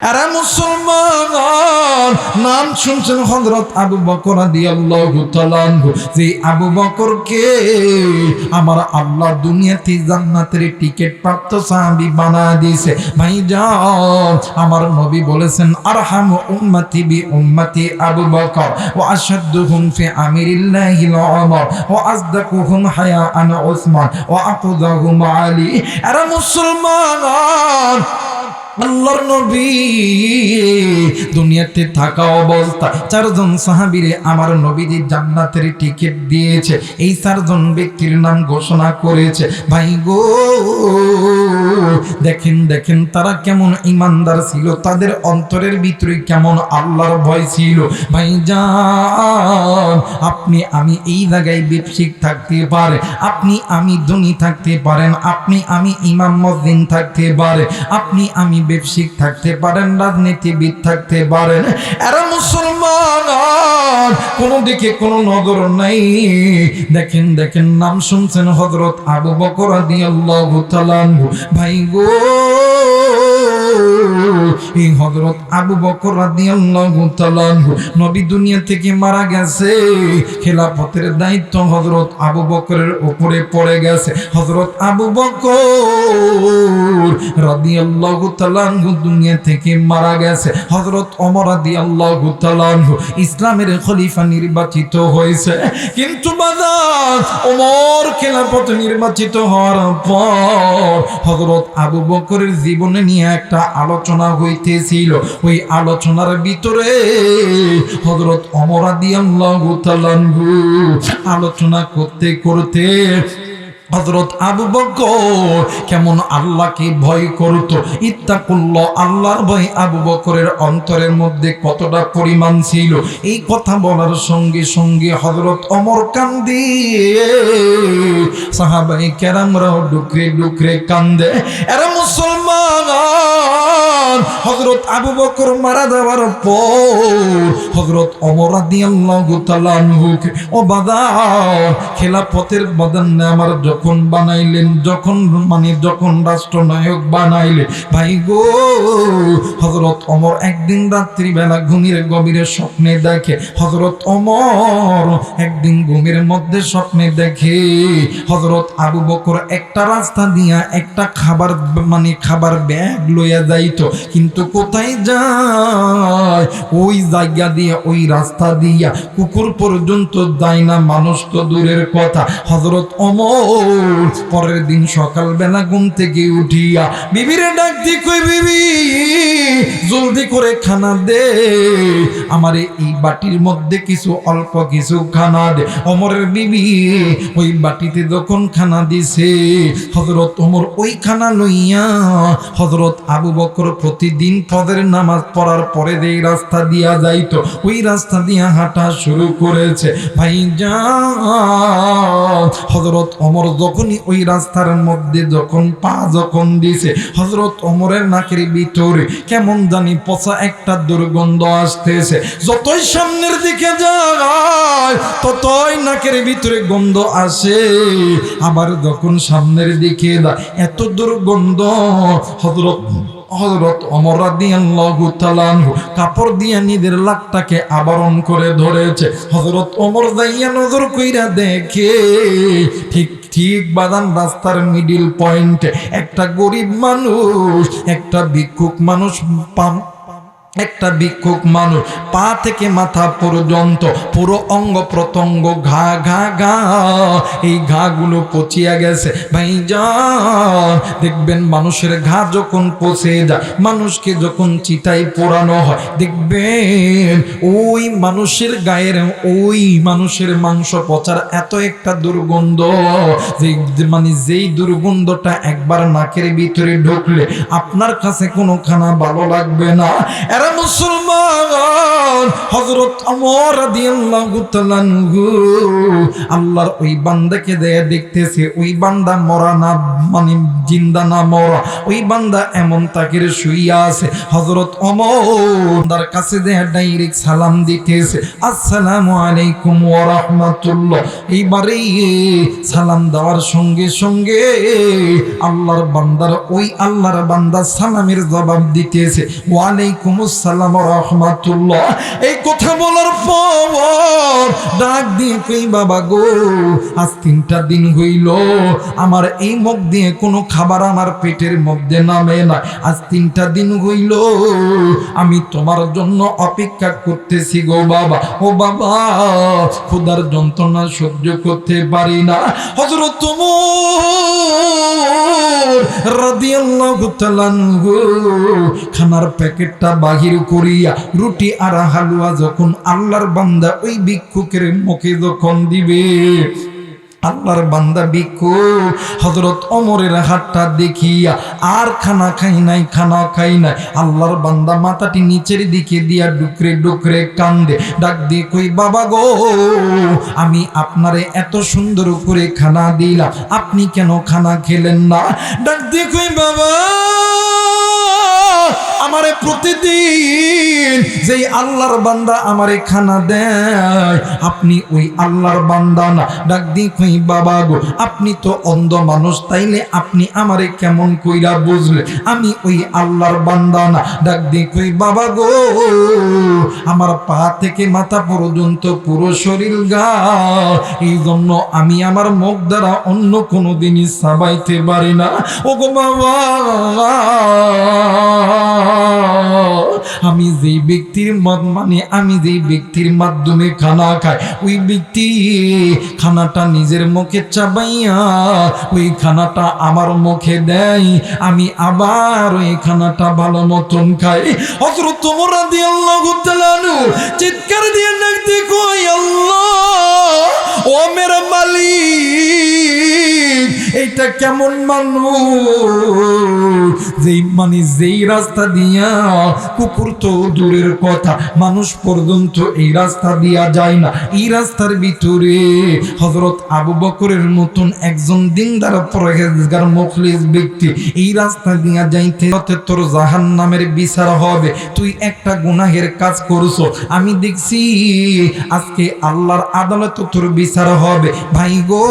আরে মুসলমান, নাম শুনছেন হযরত আবু বকর যে আবু বকরকে আমার আল্লাহ দুনিয়াতে জান্নাতের টিকিট প্রাপ্ত সাহাবী বানা দিয়েছে। ভাইজান, আমার নবী বলেছেন, আরহামু উম্মতি বি উম্মতি আবু বকর, ওয়া আশাদ্দুহুম ফি আমিরিল্লাহি ওমর ওয়া আজদাকুহুম হায়াআন উসমান, ওয়া আকুদাহুম আলী। মুসলমান আল্লাহর নবী। দুনিয়াতে থাকা অবস্থা। চারজন সাহাবীরে আমার নবীজি জান্নাতের টিকিট দিয়েছে। এই চারজন ব্যক্তির নাম ঘোষণা করেছে। ভাই গো, দেখেন দেখেন, তারা কেমন ইমানদার ছিল। তাদের অন্তরের ভিতরে কেমন আল্লাহর ভয় ছিল। ভাই যান আপনি, আমি এই জায়গায় ব্যবসিক থাকতে পারে। আপনি, আমি ধনী থাকতে পারেন। আপনি, আমি ইমাম মসজিদ থাকতে পারে। আপনি, আমি ব্যবসায়িক থাকতে পারেন, রাজনীতিবিদ থাকতে পারেন। এরা মুসলমান কোনো দিকে কোনো নগর নাই। দেখেন দেখেন, নাম শুনছেন হজরত আবু বকর আদি আল্লাহ ভাই গো এই আবু বকর রাদিয়াল্লাহু তাআলা নবী দুনিয়া থেকে মারা গেছে। খেলাফতের দায়িত্ব আবু বকরের উপরে পড়ে গেছে। আবু বকর রাদিয়াল্লাহু তাআলা দুনিয়া থেকে মারা গেছে। ওমর রাদিয়াল্লাহু তাআলা ইসলামের খলিফা নির্বাচিত হয়েছে। কিন্তু বাজার ওমর খেলাফত নির্বাচিত হওয়ার পর হজরত আবু বকরের জীবনে নিয়ে একটা আলোচনা হইতেছিল। ওই আলোচনার ভিতরে হজরত অমর রাদিয়াল্লাহু তাআলা আনহু আলোচনা করতে করতে হজরত আবু বকর কেমন আল্লাহকে ভয় করত। ইত্তাকুল্লাহ, আল্লাহর ভয় আবু বকরের অন্তরের মধ্যে কতটা পরিমাণ ছিল। এই কথা বলার সঙ্গে সঙ্গে হজরত অমর কান্দি। সাহাবাই কেরামরাও ডুকরে ডুকরে কান্দে। এরা মুসলমান হজরত আবু বকর মারা যাওয়ার পর হজরত অমর রাদিয়াল্লাহু তাআলা ও বাদা খেলাফতের বদন আমার যখন বানাইলেন, যখন মানে যখন রাষ্ট্রনায়ক বানাইলে, ভাই গো হজরত অমর একদিন রাত্রি বেলা ঘুমির গভীরে স্বপ্নে দেখে হজরত অমর একদিন ঘুমের মধ্যে স্বপ্নে দেখে হজরত আবু বকর একটা রাস্তা দিয়া একটা খাবার মানে খাবার ব্যাগ লইয়া যাইতো কিন্তু কোথায় যায়? ওই জায়গা দিয়ে, ওই রাস্তা দিয়া কুকুর পর্যন্ত যায় না, মানুষ তো দূরের কথা। হজরত অমর পরের দিন সকালবেলা ঘুম থেকে উঠিয়া বিবিরে ডাক দি, কই বিবি, জলদি করে খানা দে। আমার এই বাটির মধ্যে কিছু, অল্প কিছু খানা দে। অমরের বিবি ওই বাটিতে যখন খানা দিছে হজরত অমর ওই খানা লইয়া হজরত আবু বকর প্রতিদিন ফজরের নামাজ পড়ার পরে যে রাস্তা দিয়া যাইতো, ওই রাস্তা দিয়া হাঁটা শুরু করেছে। ভাই যা হজরত অমর যখনই ওই রাস্তার মধ্যে যখন পা যখন দিছে হজরত অমরের নাকের ভিতরে কেমন জানি পচা একটা দুর্গন্ধ আসতেছে। যতই সামনের দিকে যায়, ততই নাকের ভিতরে গন্ধ আসে। আবার যখন সামনের দিকে যায়, এত দুর্গন্ধ হজরত হজরত অমর রাদিয়াল্লাহু তাআলা আনহু কাপড় দিয়ে নিজের লাকটাকে আবরণ করে ধরেছে। হজরত অমর যাইয়া নজর কইরা দেখে ঠিক ঠিক বাদান রাস্তার মিডিল পয়েন্টে একটা গরিব মানুষ, একটা ভিক্ষুক মানুষ পাম একটা ভিক্ষুক মানুষ পা থেকে মাথা পর্যন্ত পুরো অঙ্গ প্রত্যঙ্গ ঘা ঘা ঘা, এই ঘাগুলো পচিয়া গেছে। ভাই যান দেখবেন মানুষের ঘা যখন পচে যায়, মানুষকে যখন চিতাই পোড়ানো হয়, দেখবেন ওই মানুষের গায়ের, ওই মানুষের মাংস পচার এত একটা দুর্গন্ধ যে মানে যেই দুর্গন্ধটা একবার নাকের ভিতরে ঢুকলে আপনার কাছে কোনো খানা ভালো লাগবে না। এরা মুসলমান হজরত অমর আল্লাহর ওই বান্দাকে দেয়া দেখতেছে, ওই বান্দা মরা না মানে জিন্দা না মরা, ওই বান্দা এমন তাকের শুইয়া আছে। হজরত অমর কাছে দেয়া ডাইরেক্ট সালাম দিতেছে, আসসালামু আলাইকুম ওয়া রাহমাতুল্লাহ। এইবারে সালাম দেওয়ার সঙ্গে সঙ্গে আল্লাহর বান্দার, ওই আল্লাহর বান্দা সালামের জবাব দিতেছে ওয়ালাইকুম আসসালাম রাহমাতুল্লাহ। এই কথা বলার পর ডাক দিয়ে কই, বাবা গো, আজ তিনটা দিন হইল। আমার এই মুখ দিয়ে কোনো খাবার আমার পেটের মধ্যে নামে না। আজ তিনটা দিন হইল। আমি তোমার জন্য অপেক্ষা করতেছি গো বাবা। ও বাবা ক্ষুদার যন্ত্রণা সহ্য করতে পারি না। হজরত তোমার খানার প্যাকেটটা বাহির করিয়া রুটি আর হালুয়া যখন আল্লাহর বান্দা ওই ভিক্ষুকের মুখে যখন দিবে আল্লাহর বান্দা ভিক্ষু। হজরত অমরের হাতটা দেখিয়া আর খানা খাই নাই, খানা খাই নাই। আল্লাহর বান্দা মাথাটি নিচের দিকে দিয়া ডুকরে ডুকরে কান্দে। ডাক দিয়ে কই, বাবা গো, আমি আপনারে এত সুন্দর করে খানা দিলাম। আপনি কেন খানা খেলেন না? ডাক দিয়ে কই, বাবা আমারে প্রতিদিন যেই আল্লাহর বান্দা আমারে খানা দেয়, আপনি ওই আল্লাহর বান্দা না। ডাক দিয়ে কই, বাবা গো, আপনি তো অন্ধ মানুষ, তাইলে আপনি আমারে কেমন কইরা বুঝলে? আমি ওই আল্লাহর বান্দা না। ডাক দিয়ে কই, বাবা গো, আমার পা থেকে মাথা পর্যন্ত পুরো শরীর গা। এই জন্য আমি আমার মুখ দ্বারা অন্য কোনো দিনই সাবাইতে পারি না। ও গো বাবা। আমি যেই ব্যক্তির মত মানে আমি যেই ব্যক্তির মাধ্যমে খানা খাই, ওই ব্যক্তি খানাটা নিজের মুখে চাবাইয়া, ওই খানাটা আমার মুখে দেয়, আমি আবার ওই খানাটা ভালো মতন খাই। হজরত তোমরা দিয়ে আল্লাহ চিৎকার দিয়ে ডাক দেখো আল্লাহ! ও মেরা মালিক, এইটা কেমন মানুষ? যেই মানে যেই রাস্তা দিয়া কুকুর তো দূরের কথা, মানুষ পর্যন্ত এই রাস্তা দিয়া যায় না। এই রাস্তার ভিতরে হজরত আবু বকরের মতন একজন দিনদার পরহেজগার, মুখলিস ব্যক্তি, এই রাস্তা দিয়া যাইতে হতে তোর জাহান নামের বিচার হবে। তুই একটা গুনাহের কাজ করছ। আমি দেখছি আজকে আল্লাহর আদালতে তোর বিচার হবে। ভাই গো,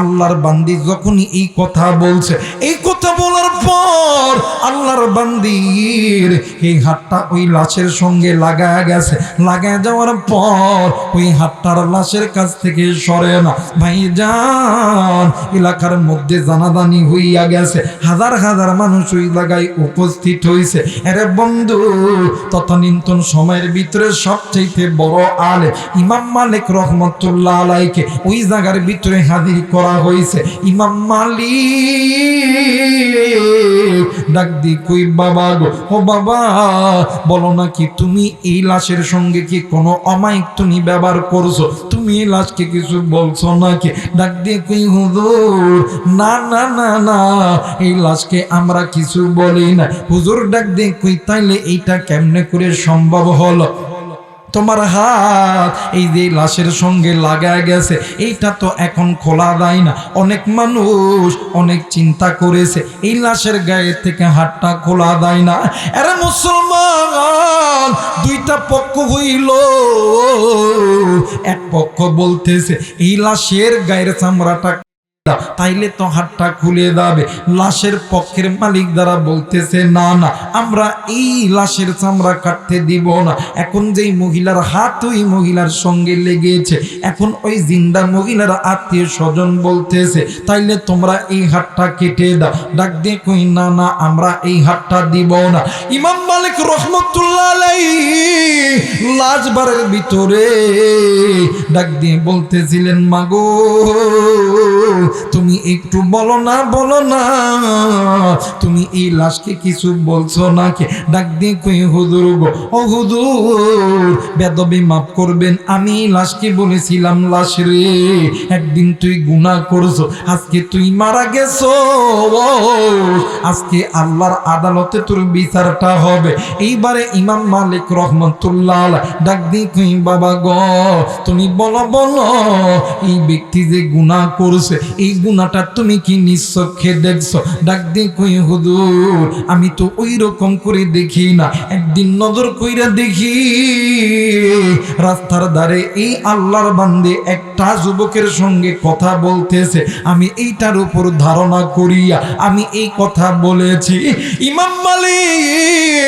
আল্লাহর বান্দি যখনই এই কথা বলছে, এই কথা বলার পর আল্লাহর বান্দির এই হাতটা ওই লাশের সঙ্গে লাগায় গেছে। লাগায় যাওয়ার পর ওই হাতটার লাশের কাছ থেকে সরে না। ভাই যান, এলাকার মধ্যে জানাজানি হইয়া গেছে। হাজার হাজার মানুষ ওই জায়গায় উপস্থিত হয়েছে এরে বন্ধু, তথানীন্তন সময়ের ভিতরে সবচাইতে বড় আলে ইমাম মালিক রহমতুল্লাহ আলাইকে ওই জায়গার ভিতরে হাজির করা হয়েছে। ইমাম ডাক দি কই, বাবা গো, ও বাবা, বলো না কি তুমি এই লাশের সঙ্গে কি কোনো অমায়িক তুমি ব্যবহার করছ? তুমি এই লাশকে কিছু বলছো নাকি? ডাক দিয়ে কই, হুজুর, না না না না, এই লাশকে আমরা কিছু বলি না। হুজুর ডাক দিয়ে কই, তাইলে এইটা কেমনে করে সম্ভব হলো? তোমার হাত এই যে লাশের সঙ্গে লাগায় গেছে, এইটা তো এখন খোলা যায় না। অনেক মানুষ অনেক চিন্তা করেছে, এই লাশের গায়ে থেকে হাতটা খোলা দেয় না। এরা মুসলমান, দুইটা পক্ষ হইল। এক পক্ষ বলতেছে, এই লাশের গায়ের চামড়াটা তাইলে তো হাতটা খুলে যাবে। লাশের পক্ষের মালিক দ্বারা বলতেছে, না না, আমরা এই লাশের চামড়া কাটতে দিব না। এখন যেই মহিলার হাত, ওই মহিলার সঙ্গে লেগেছে। এখন ওই জিন্দা মহিলার আত্মীয় স্বজন বলতেছে, তাইলে তোমরা এই হাতটা কেটে দাও। ডাক দিয়ে কই, না না, আমরা এই হাতটা দিব না। ইমাম মালিক রহমতুল্লাহ লাজবারের ভিতরে ডাক দিয়ে বলতেছিলেন, মাগো, তুমি একটু বলো না বলো না। তুমি এই লাশকে কিছু বলছো নাকি? ডাক দিয়ে কই হুজুর গো, ও হুজুর, বেদবি মাফ করবেন, আমি লাশকে বলেছিলাম, লাশ রে, একদিন তুই গুনাহ করছ, আজকে তুই মারা গেছো। আজকে আল্লাহর আদালতে তোর বিচারটা হবে। হবে। এইবারে ইমাম মালিক রহমতুল্লাহ ডাক দি কই, বাবা গ, তুমি বলো বলো, এই ব্যক্তি যে গুনাহ করছে, এই গুনাহটা তুমি কি নিঃসক্ষে দেখছ? ডাক দি কই, হুজুর, আমি তো ওই রকম করে দেখি না। একদিন নজর কইরা দেখি, রাস্তার ধারে এই আল্লাহর বান্দে একটা যুবকের সঙ্গে কথা বলতেছে। আমি এইটার উপর ধারণা করিয়া আমি এই কথা বলেছি। ইমাম মালিক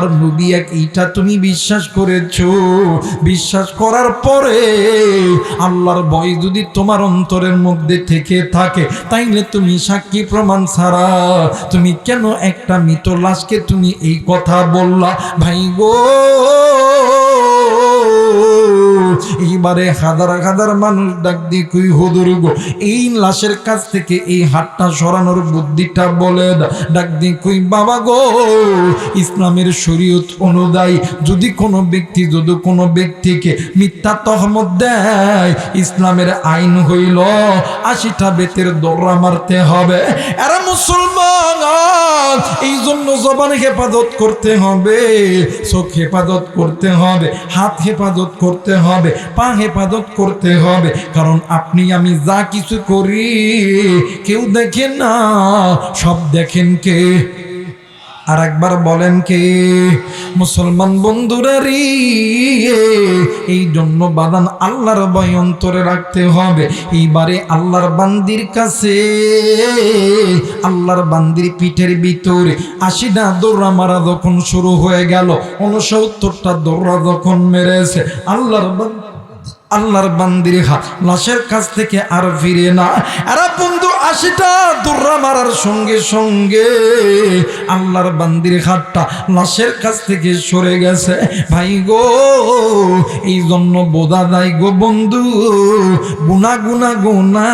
নবী এক এইটা তুমি বিশ্বাস করেছ। বিশ্বাস করার পরে আল্লাহর ভয় যদি তোমার অন্তরের মধ্যে থেকে থাকে, তাইলে তুমি সাক্ষী প্রমাণ ছাড়া। তুমি কেন একটা মৃত লাশকে তুমি এই কথা বললা? ভাই গো! এইবারে হাজার হাজার মানুষ ডাক দিয়ে কুই হুদুর গো, এই লাশের কাছ থেকে এই হাতটা সরানোর বুদ্ধিটা বলে ডাক দিয়ে কুই, বাবা গো, ইসলামের শরীয়ত অনুযায়ী যদি কোনো ব্যক্তি, যদি কোনো ব্যক্তিকে মিথ্যা তহমত দেয়, ইসলামের আইন হইল আশিটা বেতের দৌড়া মারতে হবে। এরা মুসলমান এই জন্য জবান হেফাজত করতে হবে, চোখ হেফাজত করতে হবে। হাত হেফাজত করতে হবে, পা হেফাজত করতে হবে। কারণ আপনি, আমি যা কিছু করি, কেউ দেখেন না, সব দেখেন কে? আর একবার বলেন কে? মুসলমান বন্ধুরা রে এই জন্য বাদান আল্লাহর ভয় অন্তরে রাখতে হবে। এইবারে আল্লাহর বান্দির কাছে, আল্লাহর বান্দির পিঠের ভিতরে আশিটা দৌড়া মারা যখন শুরু হয়ে গেল, উনসত্তরটা দৌড়া যখন মেরেছে, আল্লাহর বান্দি আল্লাহর বান্দির লাশের কাছ থেকে আর ফিরে না। এরা বন্ধু, আশিটা দৌড়া মারার সঙ্গে সঙ্গে আল্লাহর বান্দির হাতটা লাশের কাছ থেকে সরে গেছে। ভাই গো, এই জন্য বোধা দেয় গো বন্ধু গুনা গুনা গুনা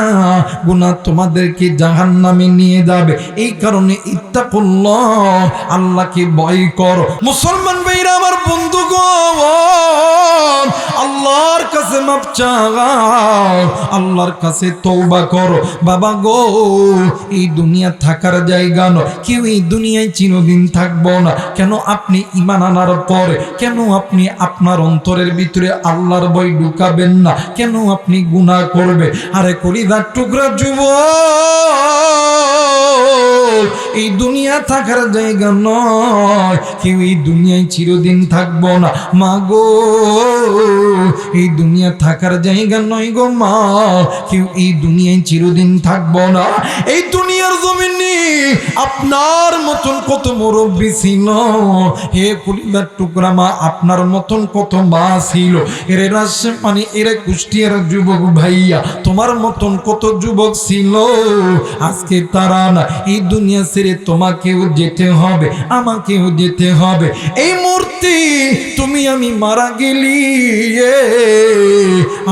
গুনা তোমাদেরকে জাহান নামে নিয়ে যাবে। এই কারণে ইত্যা করল আল্লাহকে ভয় কর। মুসলমান আমার বন্ধু গো আল্লাহর কাছে মাপ চাও, আল্লাহর কাছে তৌবা করো। বাবা গো, এই দুনিয়া থাকার জায়গা নয়। কেউ এই দুনিয়ায় চিরদিন থাকব না। কেন আপনি ইমান আনার পরে, কেন আপনি আপনার অন্তরের ভিতরে আল্লাহর বই ঢুকাবেন না? কেন আপনি গুনাহ করবে? আরে কলিদার টুকরা যুব এই দুনিয়া থাকার জায়গা নয়। কেউ এই দুনিয়ায় চিরদিন থাকব না। মা গো, এই দুনিয়া থাকার জায়গা নয় গো মা। কেউ এই দুনিয়ায় চিরদিন থাকব না। এই দুনিয়ার আপনার মতন কত মুরব্বী ছিল? হে টুকরা মা, আপনার মতন কত মা ছিল? এর রাজশে মানে এর কুষ্টিয়ার যুবক ভাইয়া, তোমার মতন কত যুবক ছিল? আজকে তারা না, এই দুনিয়া ছেড়ে তোমাকেও যেতে হবে, আমাকেও যেতে হবে। এই মূর্তি তুমি আমি মারা গেলি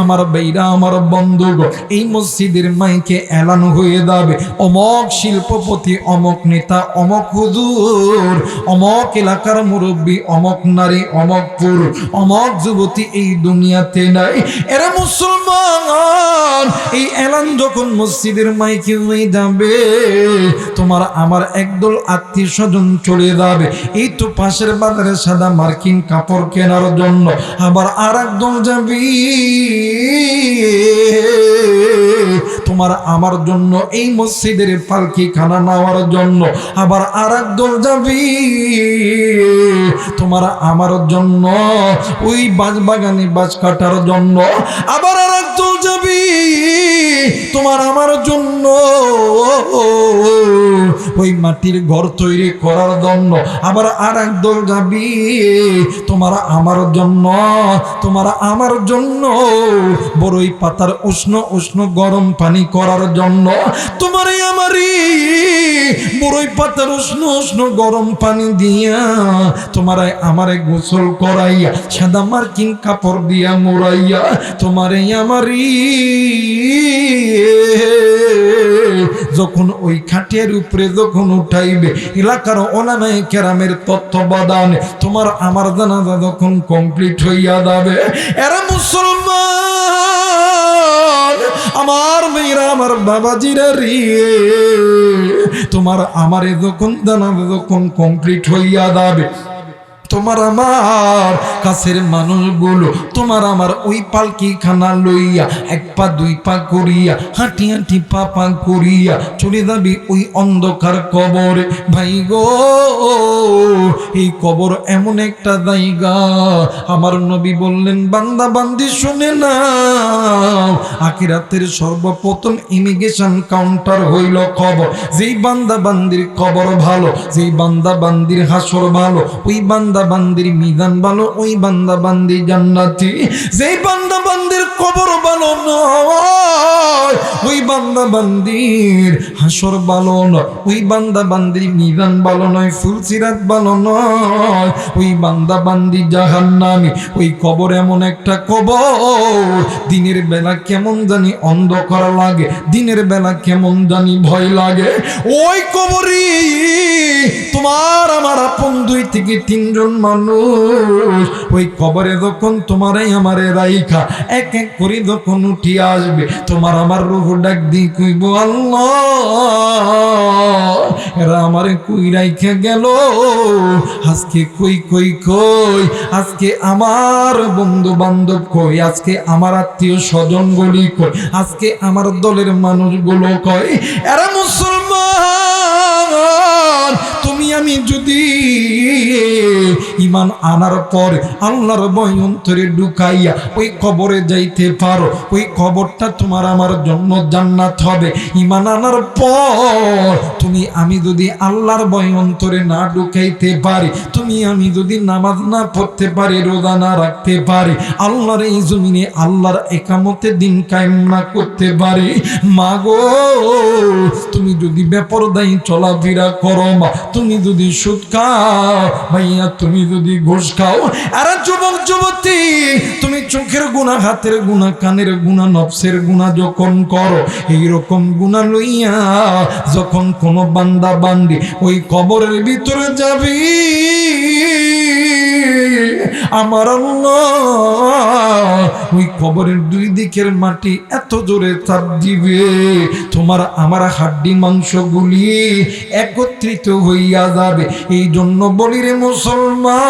আমার বেইরা আমার বন্ধু এই মসজিদের মাইকে এলান হয়ে যাবে। অমক শিল্পপতি, অমক নেতা, অমক হুজুর, অমক এলাকার মুরব্বী, অমক নারী, অমক পুরুষ, অমক যুবতী এই দুনিয়াতে নাই। এরা মুসলমান। এই এলান যখন মসজিদের মাইকে হয়ে যাবে, তোমার আমার একদল আত্মীয় স্বজন চলে যাবে। এই তো পাশের বাজারে সাদা মার্কিন কাপড় কেনার জন্য আবার আর একদল যাবি। তোমার আমার জন্য এই মসজিদের পালকি খানা নেওয়ার জন্য আবার আর দল যাবি। তোমার আমার জন্য ওই বাজ বাগানে বাজ কাটার জন্য আবার আর দল যাবি। তোমার আমার জন্য। ওই মাটির ঘর তৈরি করার জন্য আবার আর এক দল যাবি। তোমার আমার জন্য, তোমার আমার জন্য বড়ই পাতার উষ্ণ উষ্ণ গরম পানি করার জন্য। তোমারই আমারই বড়ই পাতার উষ্ণ উষ্ণ গরম পানি দিয়া তোমার আমারে গোসল করাইয়া, সাদা মার্কিন কাপড় দিয়া মোড়াইয়া তোমারে আমারই যখন ওই খাটিয়ার উপরে যখন উঠাইবে, এলাকার অনামায় কেরামের তত্ত্বাবধানে তোমার আমার জানাজা যখন কমপ্লিট হইয়া যাবে। এরা মুসলমান, আমার মেয়েরা, আমার বাবাজিরা রে। তোমার আমারে যখন জানাজা যখন কমপ্লিট হইয়া যাবে তোমার আমার কাছের মানুষগুলো, তোমার আমার ওই পালকি খানা লইয়া, এক পা, দুই পা করিয়া, হাঁটি হাঁটি পা পা করিয়া চলে যাবি ওই অন্ধকার কবরে। ভাই গো, এই কবর এমন একটা জায়গা, আমার নবী বললেন, বান্দা, বান্দি, শুনে না আখিরাতের সর্বপ্রথম ইমিগ্রেশন কাউন্টার হইল কবর। যেই বান্দা বান্দির কবর ভালো, যেই বান্দা বান্দির হাসর ভালো, ওই বান্দা বান্দির মিজান ভালো ওই বান্দা বান্দি জান্নাতি। যেই বান্দা বান্দির কবর ভালো নয়, ওই বান্দা বান্দির হাসর ভালো ওই বান্দা বান্দির মিজান ভালো নয় ফুলসিরাত ভালো নয়, ওই বান্দা বান্দি জাহান্নামী, ওই কবর এমন একটা কবর। দিনের বেলা কেমন জানি অন্ধকার লাগে, দিনের বেলা কেমন জানি ভয় লাগে। ওই কবরই তোমার, আমার আপন দুই থেকে তিনজন মানুষ, ওই কবরে যখন তোমারই আমারে রাইখা, এক এক করে যখন উঠি আসবে, তোমার আমার রুহ ডাক দি কইব, আল্লাহ, এরা আমারে কই রাইখা গেল? আজকে কই কই কই? আজকে আমার বন্ধু বান্ধব কই? আজকে আমার আত্মীয় স্বজন গুলি কই? আজকে আমার দলের মানুষগুলো কই? এরা মুসলমান আমি যদি ইমান আনার পর আল্লাহর বই অন্তরে ঢুকাইয়া ওই কবরে যাইতে পারো, ওই কবরটা তোমার আমার জন্য জান্নাত হবে। ইমান আনার পর তুমি, আমি যদি আল্লাহর বই অন্তরে না ঢুকাইতে পারি, তুমি, আমি যদি নামাজ না পড়তে পারি, রোজা না রাখতে পারি, আল্লাহর এই জমিনে আল্লাহর একামতে দিন কায়েম না করতে পারি, মাগো, তুমি যদি বেপরদায়ী চলাফেরা করো মা, তুমি যদি সুদ খাও, ভাইয়া তুমি যদি ঘোষ খাও, আর যুবক, যুবতী, তুমি চোখের গুণা, হাতের গুণা, কানের গুণা, নফসের গুণা যখন করো, এইরকম গুণা লইয়া যখন কোনো বান্দা বান্দি ওই কবরের ভিতরে যাবি আমার ওই কবরের দুই দিকের মাটি এত জোরে চাপ দিবে, তোমার আমার হাড্ডি মাংসগুলি একত্রিত হইয়া যাবে। এই জন্য বলি রে মুসলমান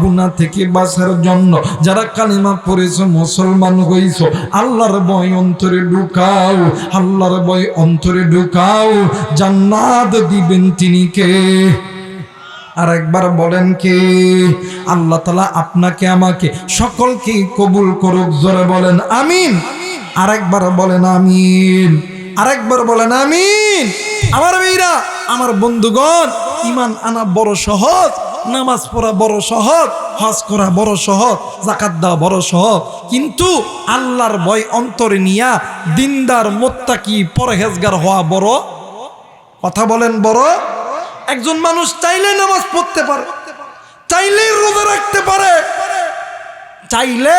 গুনা থেকে বাঁচার জন্য যারা কালিমা পড়েছ, মুসলমান হইছ, আল্লাহর বয় অন্তরে ঢুকাও, আল্লাহর বয় অন্তরে ঢুকাও, জান্নাত দিবেন তিনি কে? আর একবার বলেন কি? আল্লাহ তালা আপনাকে আমাকে সকলকে কবুল করুক, জোরে বলেন আমিন। আর একবার বলেন আমিন। আরেকবার বলেন আমিন। আমার মেয়েরা, আমার বন্ধুগণ ইমান আনা বড় সহজ, নামাজ পড়া বড় সহজ, হজ করা বড় সহজ জাকাত দেওয়া বড় সহজ। কিন্তু আল্লাহর ভয় অন্তরে নিয়া দিনদার মোত্তাকি পরহেজগার হওয়া বড়। কথা বলেন বড়। একজন মানুষ চাইলে নামাজ পড়তে পারে, চাইলেই রোজা রাখতে পারে চাইলে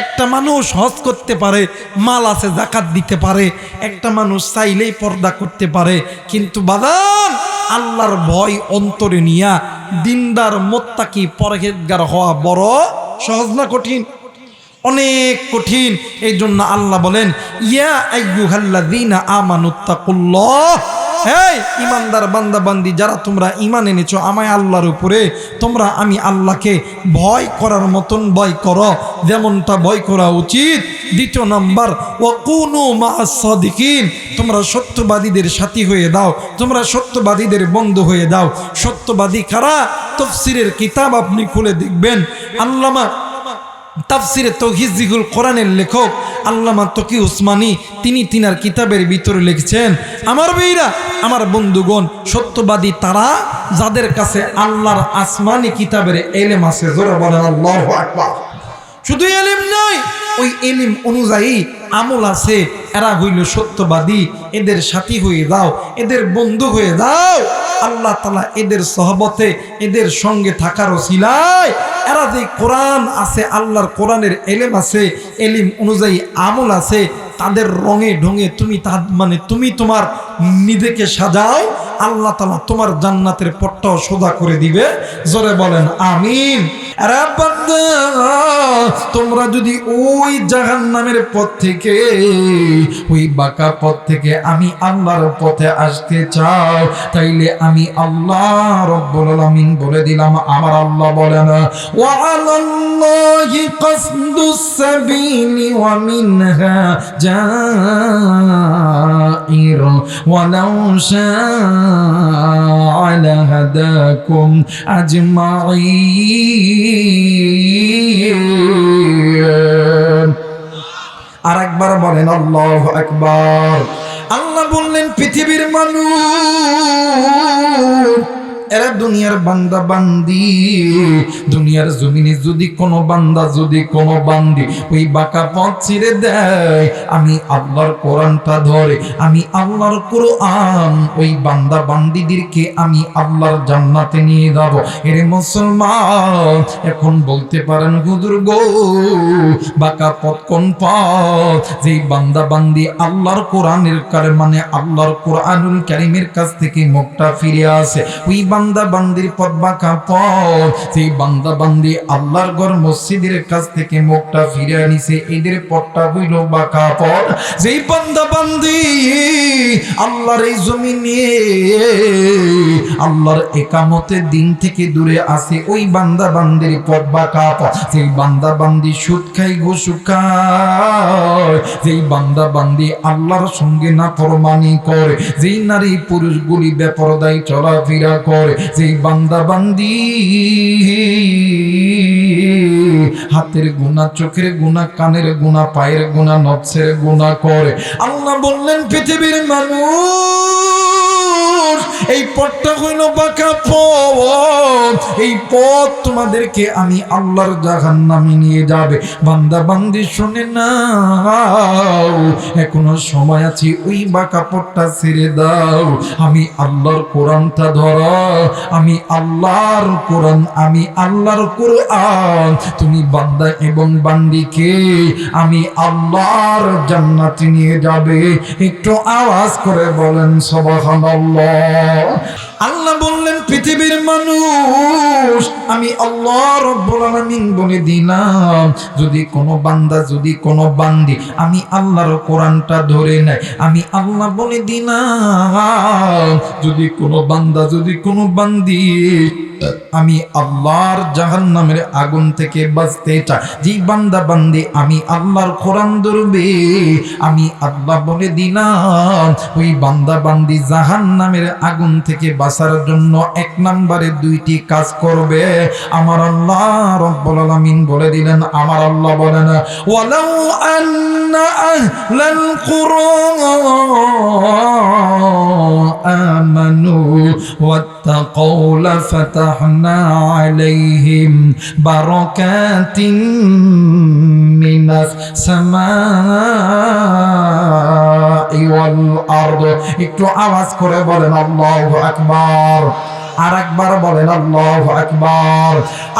একটা মানুষ হজ করতে পারে, মাল আছে, জাকাত দিতে পারে, একটা মানুষ চাইলেই পর্দা করতে পারে, কিন্তু বাদান, আল্লাহর ভয় অন্তরে নিয়া দিনদার মোত্তাকি পরহেজগার হওয়া বড় সহজ না কঠিন? অনেক কঠিন। এই জন্য আল্লাহ বলেন, ইয়া আমানুত্তাকুল্লাহ এই ইমানদার বান্দা বান্দি, যারা তোমরা ইমান এনেছো, আমায় আল্লাহর উপরে, তোমরা আমি আল্লাহকে ভয় করার মতন ভয় করো। যেমনটা ভয় করা উচিত। দ্বিতীয় নাম্বার, ওয়াকুনু মাআস সাদিকিন, তোমরা সত্যবাদীদের সাথী হয়ে দাও, তোমরা সত্যবাদীদের বন্ধু হয়ে দাও। সত্যবাদী কারা? তফসিরের কিতাব আপনি খুলে দেখবেন। আল্লামা তাফসিরে তহিজিগুল কোরআনের লেখক আল্লামা তকি উসমানী, তিনি তিনার কিতাবের ভিতরে লিখছেন, আমার বেইরা আমার বন্ধুগণ, সত্যবাদী তারা যাদের কাছে আল্লাহর আসমানি কিতাবের এলেম আছে, জোরে বলেন আল্লাহ শুধু এলিম নয়, ওই এলিম অনুযায়ী আমল আছে, এরা হইল সত্যবাদী, এদের সাথী হয়ে দাও এদের বন্ধু হয়ে দাও আল্লাহ তালা এদের সহবতে, এদের সঙ্গে থাকার ওসিলায়। এরা যে কোরআন আছে, আল্লাহর কোরআনের এলেম আছে, এলিম অনুযায়ী আমল আছে, তাদের রঙে ঢঙে তুমি তা মানে তুমি তোমার নিজেকে সাজাও, আল্লাহ তালা তোমার জান্নাতের পটটাও সোজা করে দিবে। জোরে বলেন, আমিন। তোমরা যদি ওই জাহান নামের পথ থেকে ওই বাঁকা পথ থেকে আমি আল্লাহর পথে আসতে চাও। তাইলে আমি আল্লাহ রব্বুল আলামিন বলে দিলাম, আমার আল্লাহ বলে না, ওয়া আলাল্লাহি কাসদুস সাবিলি ওয়া মিনহা জাইর আর একবার বলেন আল্লাহ একবার আল্লাহ বললেন পৃথিবীর মানুষ এরা দুনিয়ার বান্দা বান্দি। দুনিয়ার জমিনে যদি কোনো বান্দা, যদি কোনো বান্দি, ওই বাঁকা পথ ছেড়ে দেয়। আমি আল্লাহর কোরআনটা ধরে, আমি আল্লাহর কোরআন। ওই বান্দা বান্দিদেরকে আমি আল্লাহর জান্নাতে নিয়ে যাব। এরে মুসলমান, এখন বলতে পারেন, হুজুর গো, বাঁকা পথ কোন পথ? যেই বান্দা বান্দি আল্লাহর কোরআনের কারে মানে আল্লাহর কোরআনুল কারিমের কাছ থেকে মুখটা ফিরে আসে, ওই বান্দা বান্দির পথ বাঁকা সেই বান্দা বান্দি আল্লাহর ঘর মসজিদের কাছ থেকে মুখটা ফিরে আনিছে, এদের পথটা হইল বাঁকা পথ। যেই বান্দা বান্দি আল্লাহর এই জমিনে আল্লাহর একামতের দিন থেকে দূরে আছে, ওই বান্দা বান্দির পথ বাঁকা যেই বান্দা বান্দি সুদ খাই ঘুষুক খায়। যেই বান্দা বান্দি আল্লাহর সঙ্গে না ফরমানি করে, যেই নারী পুরুষগুলি বেপরদায় চলাফেরা করে যেই বান্দা বান্দি, হাতের গুণা চোখের গুণা কানের গুণা পায়ের গুণা নবসের গুণা করে। আল্লাহ বললেন, পৃথিবীর মানুষ এই পথটা হইল বাঁকা পথ। এই পথ তোমাদেরকে আমি আল্লাহর জাহান নামে নিয়ে যাবে। বান্দা বান্দি শুনে না এখনও সময় আছে, ওই বাঁকা পথটা ছেড়ে দাও। আমি আল্লাহর কোরআনটা ধরা, আমি আল্লাহর কোরআন, আমি আল্লাহর কোরআন। তুমি বান্দা এবং বান্দিকে আমি আল্লাহর জান্নাতে নিয়ে যাবে। একটু আওয়াজ করে বলেন সবাহান্লাহ আল্লাহ বললেন পৃথিবীর মানুষ, আমি আল্লাহ রব্বুল আলামিন বলে দিলাম, যদি কোনো বান্দা, যদি কোনো বান্দি, আমি আল্লাহর কোরআনটা ধরে নেয়, আমি আল্লাহ বলে দিলাম, যদি কোনো বান্দা, যদি কোনো বান্দি, আমি আল্লাহর জাহান্নামের আগুন থেকে বাঁচতে চাই যে বান্দা বান্দি, আমি আল্লাহর কোরআন ধরবে, আমি আল্লাহ বলে দিলাম, ওই বান্দা বান্দি জাহান্নামের আগুন থেকে বাঁচার জন্য এক নাম্বারে দুইটি কাজ করবে। আমার আল্লাহ রব্বুল আলামিন বলে দিলেন, আমার আল্লাহ বলেন, ওয়ালাউ আন্না আহলাল কুরআ আমানু ওয়াত্তাকাউ লাফাতাহনা আলাইহিম বারাকাতিন মিনাস সামাই ওয়াল আরদ। একটু আওয়াজ করে বলেন, আল্লাহু আকবার। আর একবার বলেন, আল্লাহ আকবার।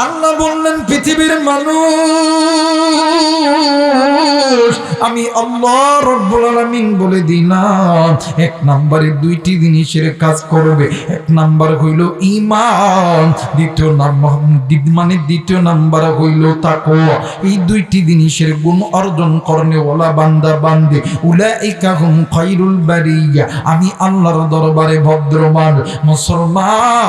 আল্লাহ বললেন, পৃথিবীর মানুষ, আমি আল্লাহ রব্বুল আলামিন বলে দিলাম এক নম্বরে দুইটি জিনিসের কাজ করবে। এক নাম্বার হইল ঈমান, দ্বিতীয় নাম্বার মানে দ্বিতীয় নাম্বার হইল তাকওয়া। এই দুইটি জিনিসের গুণ অর্জন করনে ওলা বান্দা বান্দে। উলাইকা হুম খায়রুল বারিয়া। আমি আল্লাহর দরবারে ভদ্রমান, মুসলমান।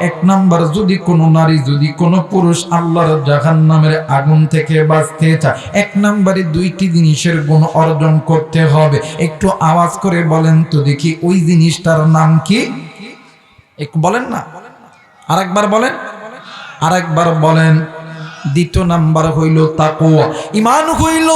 এক নাম্বার, যদি কোনো নারী, যদি কোনো পুরুষ আল্লাহর জাহান্নামের আগুন থেকে বাঁচতে চায়, এক নাম্বারে দুইটি জিনিসের গুণ অর্জন করতে হবে। একটু আওয়াজ করে বলেন তো দেখি, ওই জিনিসটার নাম কি? একটু বলেন না। আরেকবার বলেন। আরেকবার বলেন। দ্বিতীয় নাম্বার হইল তাকওয়া। ইমান হইল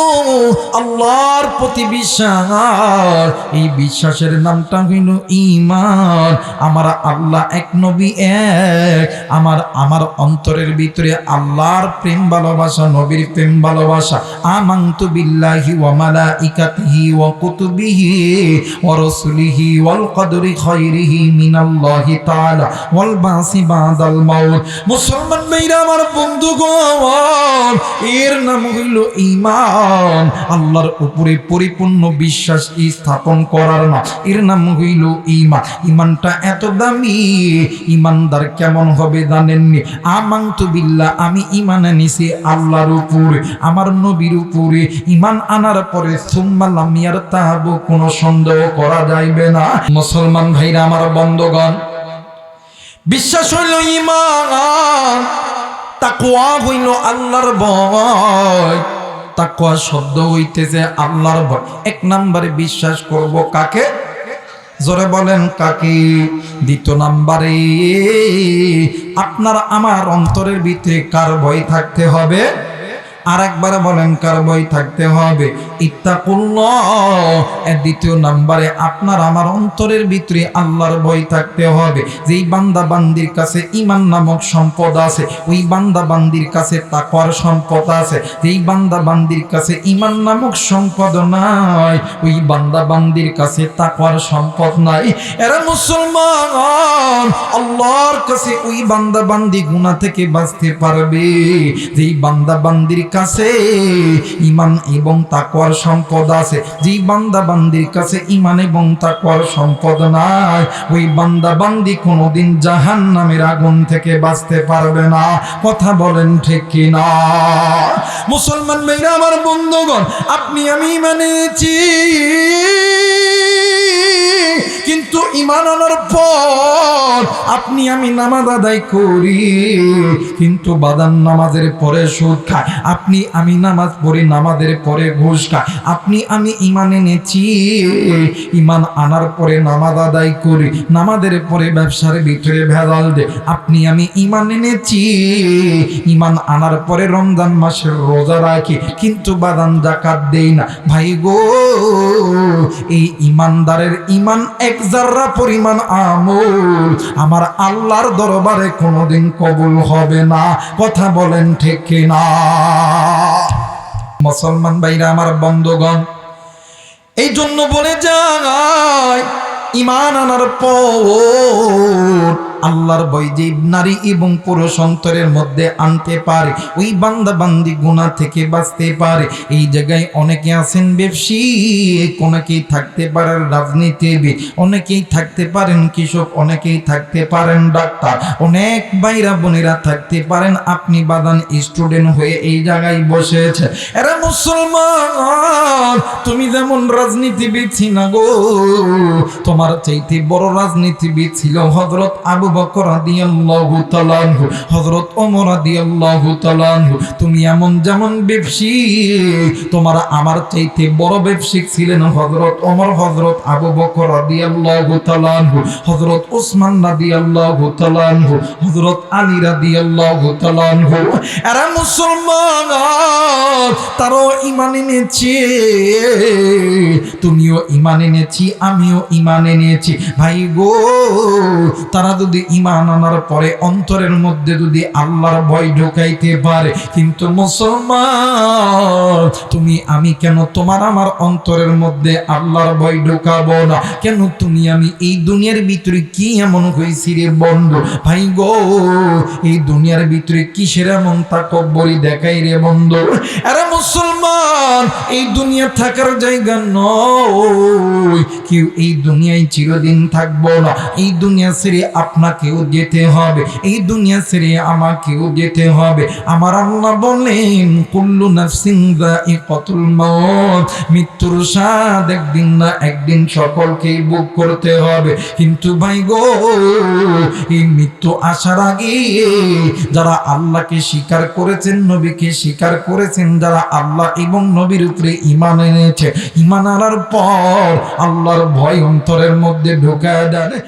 আল্লাহর প্রতি বিশ্বাস। এই বিশ্বাসের নামটা হইল ইমান আমার আল্লাহ এক, নবী এক। আমার আমার অন্তরের ভিতরে আল্লাহর প্রেম, ভালোবাসা, নবীর প্রেম, ভালোবাসা। আমান্তু বিল্লাহি ওয়া মালাইকাতিহি ওয়া কুতুবিহি ওয়া রাসূলিহি ওয়াল কদরি খায়রিহি মিনাল্লাহি তাআলা। ওয়াল বাসি বাদাল মাউত। মুসলমান মেয়েরা আমার বন্ধুগণ এর নাম হইল ঈমান আল্লাহর উপরে পরিপূর্ণ বিশ্বাস স্থাপন করার না এর নাম হইল ঈমান ঈমানটা এত দামি ঈমানদার কেমন হবে জানেননি? আমান্তু বিল্লাহ, আমি ঈমান আনিছি আল্লাহর উপরে, আমার নবীর উপরে। ইমান আনার পরে সুম্মা লাম ইয়ারতাবু কোনো সন্দেহ করা যাইবে না। মুসলমান ভাইরা, আমার বন্ধগণ, বিশ্বাস হইল ইমান। তাকুয়া হইল আল্লাহর ভয়। তাকুয়া শব্দ হইতেছে আল্লাহর ভয়। এক নম্বরে বিশ্বাস করব কাকে? জোরে বলেন কাকে? দ্বিতীয় নাম্বারে, আপনার আমার অন্তরের ভিতরে কার ভয় থাকতে হবে? আর একবার বলেন, কার ভয় থাকতে হবে? দ্বিতীয় নাম্বারে, আপনার আমার অন্তরের ভিতরে আল্লাহর ভয় থাকতে হবে। যেই বান্দা বান্দির কাছে ইমান নামক সম্পদ আছে, ওই বান্দা বান্দির কাছে তাকওয়ার সম্পদ আছে। যেই বান্দা বান্দির কাছে ইমান নামক সম্পদ নাই, ওই বান্দা বান্দির কাছে তাকওয়ার সম্পদ নাই। এরা মুসলমান, আল্লাহর কাছে ওই বান্দা বান্দি গুনাহ থেকে বাঁচতে পারবে। যেই বান্দা বান্দির কাছে। ইমান এবং তাকওয়ার সম্পদ আছে। যেই বান্দা বান্দির কাছে ইমান এবং তাকওয়ার সম্পদ নাই, ওই বান্দা বান্দি কোনোদিন জাহান নামের আগুন থেকে বাঁচতে পারবে না। কথা বলেন ঠিক কি না মুসলমান মেয়েরা আমার বন্ধুগণ, আপনি আমি মানেছি। কিন্তু ইমান আনার পর আপনি আমি নামাজ আদায় করি, কিন্তু বাদান নামাজের পরে সুদ খায়। আপনি আমি নামাজ পড়ি, নামাজের পরে ঘুষ খায়। আপনি আমি ইমান এনেছি ইমান আনার পরে নামাজ আদায় করি। নামাজের পরে ব্যবসার ভিতরে ভেজাল দে। আপনি আমি ইমান এনেছি ইমান আনার পরে রমজান মাসের রোজা রাখি, কিন্তু বাদান জাকাত দেই না। ভাই গো, এই ইমানদারের ইমান এক জাররা পরিমাণ আমল। আমার আল্লাহর দরবারে কোনোদিন কবুল হবে না। কথা বলেন ঠিক কিনা? মুসলমান ভাইরা, আমার বন্ধগণ এই জন্য বলে যায় ইমান আনার পর আল্লাহর যে নারী এবং পুরুষ অন্তরের মধ্যে আনতে পারে, ওই বান্দা বান্দি গুণা থেকে বাঁচতে পারে। এই জায়গায় অনেকে আছেন ব্যবসায়িক অনেকেই থাকতে পারেন রাজনীতিবিদ, অনেকেই থাকতে পারেন কৃষক, অনেকেই থাকতে পারেন ডাক্তার। অনেক বাইরা বোনেরা থাকতে পারেন, আপনি বাদান স্টুডেন্ট হয়ে এই জায়গায় বসেছে। এরা মুসলমান, তুমি যেমন রাজনীতিবিদ ছিল গো, তোমার চাইতে বড় রাজনীতিবিদ ছিল হজরত আবু তুমি এমন যেমন তোমার আমার চাইতে বড় ব্যবসায়িক ছিলেন হযরত ওমর, হযরত আবু বকর রাদিয়াল্লাহু তাআলা আনহু রাদিয়াল্লাহু তাআলা আনহু আলী রাদিয়াল্লাহু তাআলা এরা মুসলমান, তারও ঈমান এনেছে, তুমিও ঈমান এনেছি, আমিও ঈমান এনেছি। ভাই গো, তারা যদি ইমান আনার পরে অন্তরের মধ্যে যদি আল্লাহর ভয় ঢুকাইতে পারে, কিন্তু মুসলমান, তুমি আমি কেন তোমার আমার অন্তরের মধ্যে আল্লাহর ভয় ঢুকাবো না? কেন তুমি আমি এই দুনিয়ার ভিতরে কি এমন হয়েছি রে বন্ধু? ভাই গো, এই দুনিয়ার ভিতরে কিসের এমন তাকব্বরি দেখাই রে বন্ধু? আরে মুসলমান, এই দুনিয়া থাকার জায়গা নয়। কেউ এই দুনিয়ায় চিরদিন থাকব না। এই দুনিয়া ছেড়ে আপনাকেও যেতে হবে। এই দুনিয়া ছেড়ে আমাকেও যেতে হবে। আমার আল্লাহ বলেন কুল্লু মাউত। মৃত্যুর স্বাদ একদিন না একদিন সকলকেই বুক করতে হবে। কিন্তু ভাই গো, এই মৃত্যু আসার আগে যারা আল্লাহকে স্বীকার করেছেন, নবীকে স্বীকার করেছেন, যারা আল্লাহ এবং নবীর উপরে ইমান এনেছে ইমান আনার পর আল্লাহর ভয় অন্তরের মধ্যে ঢোকা দেয়।